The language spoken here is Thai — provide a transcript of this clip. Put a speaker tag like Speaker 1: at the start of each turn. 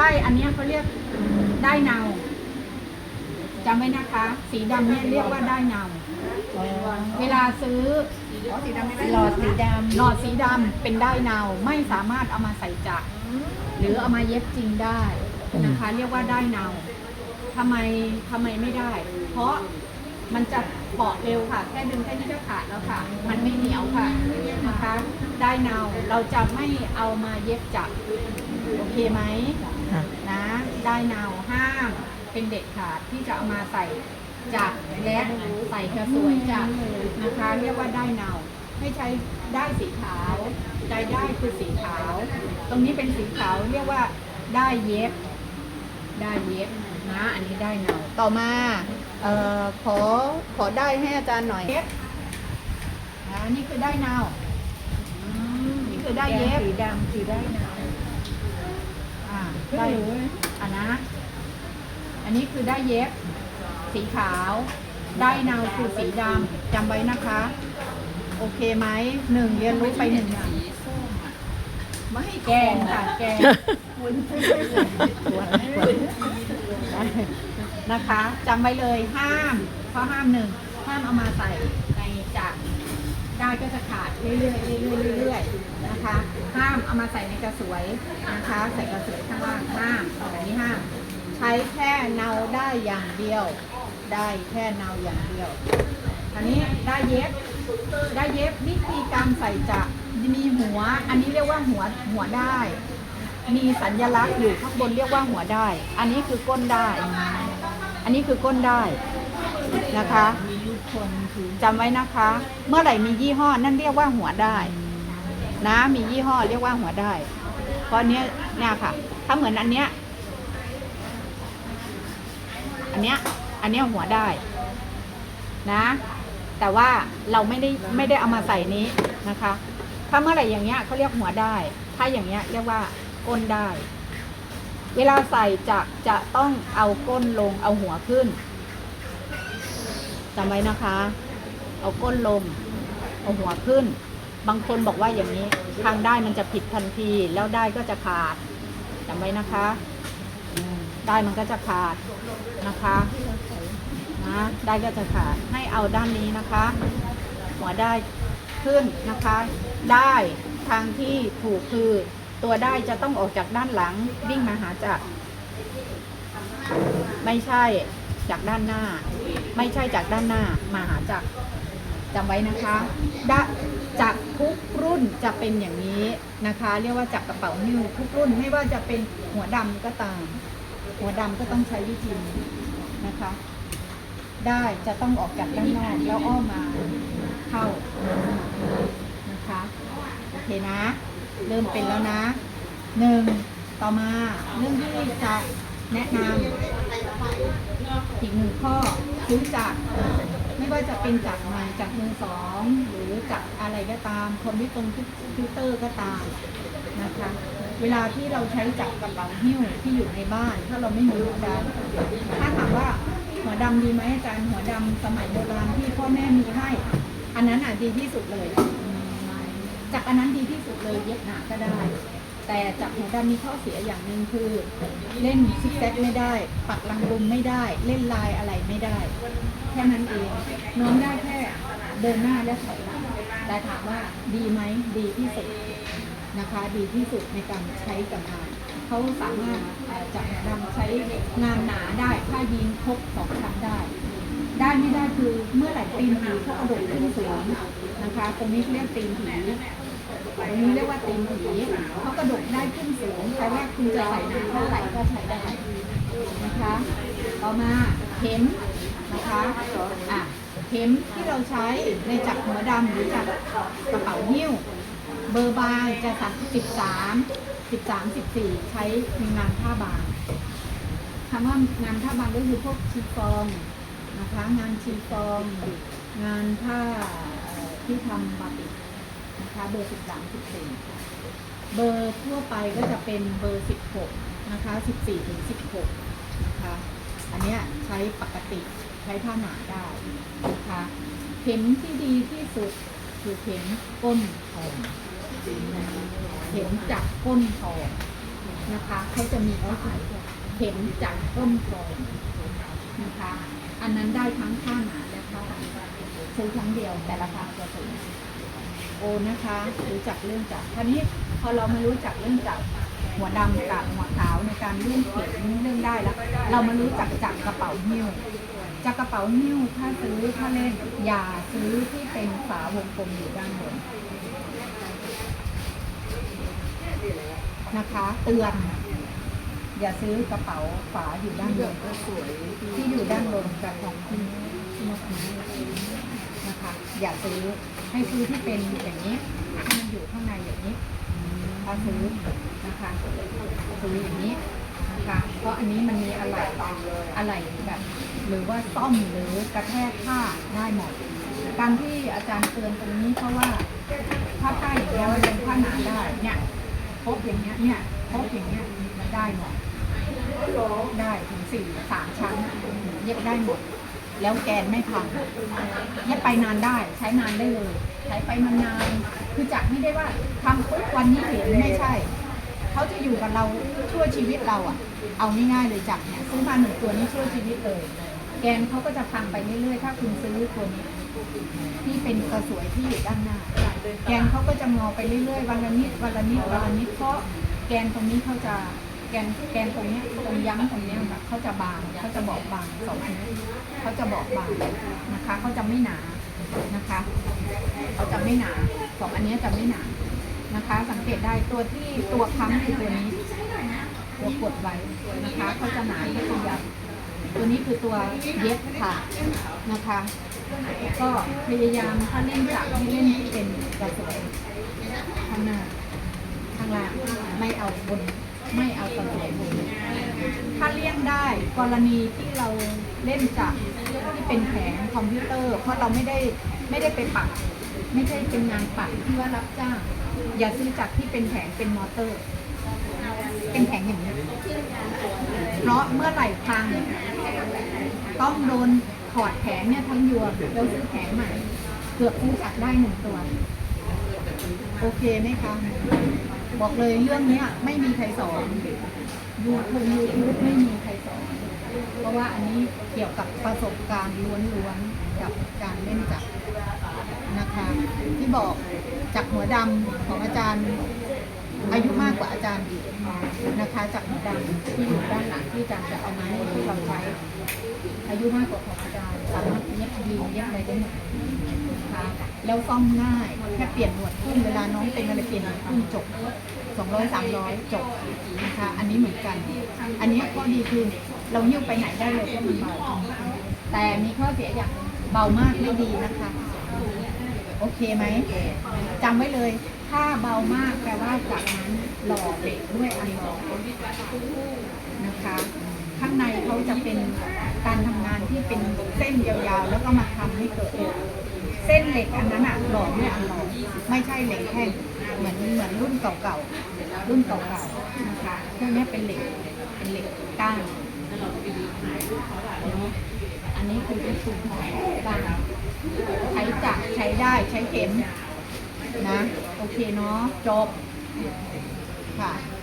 Speaker 1: ได้อันเนี้ยเขาเรียกได้เนาจำไว้นะคะ สีดำเนี่ยเรียกว่าได้เนาเวลาซื้อ
Speaker 2: อ๋อสีดำไม่ได้
Speaker 3: หลอดสีดำ
Speaker 1: หลอดสีดำเป็นได้เนาไม่สามารถเอามาใส่จักรหรือเอามาเย็บจริงได้นะคะ เรียกว่าได้เนาทำไมทำไมไม่ได้ เพราะมันจะเปาะเร็วค่ะ แค่ดึงแค่นี้ก็ขาดแล้วค่ะ มันไม่เหนียวค่ะนะคะ ได้เนาเราจะไม่เอามาเย็บจักรโอเคไหม
Speaker 3: ค่ะ
Speaker 1: นะได้เนาห้ามเป็นเด็ดขาดที่จะเอามาใส่จักรและใส่กระสวยจักรนะคะเรียกว่าได้เนาให้ใช้ได้สีขาวได้ได้คือสีขาว ตรงนี้เป็นสีขาวเรียกว่าได้เย็บ ได้เย็บนะอันนี้ได้เนาต่อมาเอ่อขอขอได้ให้อาจารย์หน่อยเย็บอ่านี่คือได้เนาอืมนี่คือได้เย็บ
Speaker 3: สีดำสีได้หนาว
Speaker 1: อ่า ได้อันนะ อันนี้คือได้เย็บ สีขาว ได้นาคือสีดำจำไว้นะคะ โอเคไหมหนึ่งเรียนรู้ไปหนึ่งอย่างไม่แกงค่ะแกงนะคะจำไว้เลยห้ามข้อห้ามหนึ่งห้ามเอามาใส่ในจักร ได้ก็จะขาดเรื่อยๆเรื่อยๆเรื่อยๆนะคะ ห้ามเอามาใส่ในกระสวยนะคะ ใส่กระสวยข้างล่างห้ามแบบนี้ห้าม ใช้แค่เนาได้อย่างเดียว ได้แค่เนาอย่างเดียวอันนี้ได้เย็บได้เย็บวิธีการใส่จะมีหัว อันนี้เรียกว่าหัวหัวได้ มีสัญลักษณ์อยู่ข้างบนเรียกว่าหัวได้ อันนี้คือก้นได้ อันนี้คือก้นได้นะคะ
Speaker 3: คนคือ
Speaker 1: จำไว้นะคะ เมื่อไหร่มียี่ห้อนั่นเรียกว่าหัวได้ นะมียี่ห้อเรียกว่าหัวได้ เพราะเนี้ยเนี่ยค่ะ ถ้าเหมือนอันเนี้ยอันเนี้ยอันเนี้ยหัวได้ นะ แต่ว่าเราไม่ได้ไม่ได้เอามาใส่นี้นะคะ ถ้าเมื่อไหร่อย่างเงี้ยเขาเรียกหัวได้ ถ้าอย่างเงี้ยเรียกว่าก้นได้ เวลาใส่จะจะต้องเอาก้นลงเอาหัวขึ้น จำไว้นะคะ เอาก้นลง เอาหัวขึ้น บางคนบอกว่าอย่างนี้ ทางได้มันจะผิดทันที แล้วได้ก็จะขาดจำไว้นะคะได้มันก็จะขาดนะคะนะได้ก็จะขาดให้เอาด้านนี้นะคะ หัวได้ขึ้นนะคะ ได้ทางที่ถูกคือตัวได้จะต้องออกจากด้านหลังวิ่งมาหาจักรไม่ใช่จากด้านหน้า ไม่ใช่จากด้านหน้ามาหาจักจำไว้นะคะดะจักทุกรุ่นจะเป็นอย่างนี้นะคะ เรียกว่าจักกระเป๋านิ้วทุกรุ่นไม่ว่าจะเป็นหัวดำก็ตาม หัวดำก็ต้องใช้วิธีนี้นะคะ ได้จะต้องออกจากด้านนอกแล้วอ้อมมาเข้านะคะโอเคนะ เริ่มเป็นแล้วนะหนึ่งต่อมาเรื่องที่จะแนะนำ อีกหนึ่งข้อซื้อจาก ไม่ว่าจะเป็นจากใหม่จากมือสอง หรือจากอะไรก็ตามคอมพิวเตอร์คอมพิวเตอร์ก็ตามนะคะ เวลาที่เราใช้จักรกระเป๋าหิ้วที่อยู่ในบ้าน ถ้าเราไม่มีหัวดำถ้าถามว่าหัวดำดีไหมอาจารย์หัวดำสมัยโบราณที่พ่อแม่มีให้ อันนั้นอะดีที่สุดเลย จากอันนั้นดีที่สุดเลยเย็บหนาก็ได้ แต่จากหัวดำมีข้อเสียอย่างหนึ่งคือ เล่นซิกแซกไม่ได้ ปักลังลุมไม่ได้ เล่นลายอะไรไม่ได้ แค่นั้นเองน้องได้แค่เดินหน้าและถอยหลังแต่ถามว่าดีไหมดีที่สุดนะคะ ดีที่สุดในการใช้กับงานเขาสามารถจากหัวดำใช้งานหนาได้ถ้ายิงครบสองชั้นได้ ได้ไม่ได้คือเมื่อไหร่ตีนผีเขากระโดดขึ้นสูงนะคะตรงนี้เรียกตีนผี ตรงนี้เรียกว่าตีนผีเขากระโดดได้ขึ้นสูงแต่ว่าคุณจะใส่หนาเท่าไหร่ก็ใช้ได้นะคะ ต่อมาเข็มนะคะอะเข็มที่เราใช้ในจักรหัวดำหรือจักรกระเป๋าหิ้ว เบอร์บางจะสักสิบสามสิบสามสิบสี่ใช้งานผ้าบางคำว่างานผ้าบางก็คือพวกชีฟองนะคะงานชีฟอง งานผ้าที่ทำบาติก นะคะเบอร์สิบสามสิบสี่เบอร์ทั่วไปก็จะเป็นเบอร์สิบหกนะคะสิบสี่ถึงสิบหกนะคะอันเนี้ยใช้ปกติใช้ผ้าหนาได้นะคะเข็มที่ดีที่สุดคือเข็มก้นทองเข็มจากก้นทองนะคะเขาจะมีเขาขายเข็มจากต้นก่อนนะคะ อันนั้นได้ทั้งค่าหนาและค่าตัดซื้ครั้งเดียวแต่ราคาจะสูง โอนะคะ รู้จักเรื่องจักรคราวนี้พอเรามารู้จักเรื่องจักรหัวดำกับหัวขาวในการเลื่อนเข็มเรื่องได้แล้ว เรามารู้จักจักรกระเป๋าหิ้วจากกระเป๋าหิ้วถ้าซื้อถ้าเล่นอย่าซื้อที่เป็นฝาวงกลมอยู่ด้านบนนะคะ เตือน อย่าซื้อกระเป๋าฝาอยู่ด้านบนก็สวยที่อยู่ด้านบนกับของคุณ นะคะ อย่าซื้อให้ซื้อที่เป็นอย่างนี้ที่มันอยู่ข้างในอย่างนี้ถ้าซื้อนะคะซื้ออย่างนี้นะคะเพราะอันนี้มันมีอะไรอะไรแบบ หรือว่าซ่อมหรือกระแทกผ้าได้หมดการที่อาจารย์เตือนตรงนี้เพราะว่าถ้าผ้าอย่างเงี้ยมันเป็นผ้าหนาได้เนี่ยพบอย่างเงี้ยเนี่ยพบอย่างเงี้ยได้หมดได้ถึงสี่สามชั้นเย็บได้หมด แล้วแกนไม่พังเย็บไปนานได้ใช้นานได้เลย ใช้ไปนานๆคือจักไม่ได้ว่าทำปุ๊บวันนี้เห็นไม่ใช่เขาจะอยู่กับเราชั่วชีวิตเราอะ เอาง่ายๆเลยจักเนี่ยซื้อมาหนึ่งตัวนี้ชั่วชีวิตเลย แกนเขาก็จะพังไปเรื่อยๆถ้าคุณซื้อตัวนี้ที่เป็นกระสวยที่อยู่ด้านหน้า แกนเขาก็จะงอไปเรื่อยๆวันละนิดวันละนิดวันละนิดเพราะแกนตรงนี้เขาจะ แกนแกนตรงนี้ตรงยั้งตรงนี้แบบเขาจะบางเขาจะบอกบางสองอันนี้เขาจะบอกบางนะคะเขาจะไม่หนานะคะเขาจะไม่หนาสองอันนี้จะไม่หนานะคะ สังเกตได้ตัวที่ตัวค้ำคือตัวนี้ตัวกดไว้นะคะเขาจะหนาที่ตัวใหญ่ตัวนี้คือตัวเย็บค่ะนะคะก็พยายามถ้าเล่นจับให้เล่นที่เป็นกระสวยข้างหน้าข้างล่างไม่เอาบน ไม่เอากระสวยบนถ้าเลี่ยงได้กรณีที่เราเล่นจับที่เป็นแผงคอมพิวเตอร์ เพราะเราไม่ได้ไม่ได้ไปปัก ไม่ใช่เป็นงานปักที่ว่ารับจ้าง อย่าซื้อจักที่เป็นแผงเป็นมอเตอร์ เป็นแผงอย่างนี้เพราะเมื่อไหร่พังต้องโดนถอดแผงเนี่ยทั้งยวงแล้วซื้อแผงใหม่เกือบซื้อจักได้หนึ่งตัว โอเคไหมคะ บอกเลยเรื่องเนี้ยไม่มีใครสอนยูทูบยูทูบไม่มีใครสอนเพราะว่าอันนี้เกี่ยวกับประสบการณ์ล้วนๆกับการเล่นจักนะคะที่บอกจากหัวดำของอาจารย์อายุมากกว่าอาจารย์อีกนะคะจากหัวดำที่อยู่ด้านหลังที่อาจารย์จะเอามาให้ที่เราใช้อายุมากกว่าของอาจารย์สามารถเย็บยีนเย็บอะไรได้หมดน แล้วซ่อมง่ายแค่เปลี่ยนหนวดขึ้นเวลาน้องเป็นอะไรเปลี่ยนหนวดขึ้นจบสองร้อยสามร้อยจบนะคะอันนี้เหมือนกัน อันนี้ข้อดีคือเราหิ้วไปไหนได้เลยเพราะมันเบาแต่มีข้อเสียอย่างเบามากไม่ดีนะคะ โอเคไหมจำไว้เลย ถ้าเบามากแปลว่าจากนั้นหล่อเหล็กด้วยอันหล่อนะคะ ข้างในเขาจะเป็นการทำงานที่เป็นเส้นยาวๆ แล้วก็มาทำให้เกิดเส้นเหล็กอันนั้นอะหล่อด้วยอันหล่อไม่ใช่เหล็กแท่งเหมือนเหมือนรุ่นเก่าๆรุ่นเก่าๆนะคะพวกนี้เป็นเหล็กเป็นเหล็กก้านเนอะอันนี้คือที่สูงของก้านใช้จักรใช้ได้ใช้เข็มนะ โอเคเนาะจบค่ะ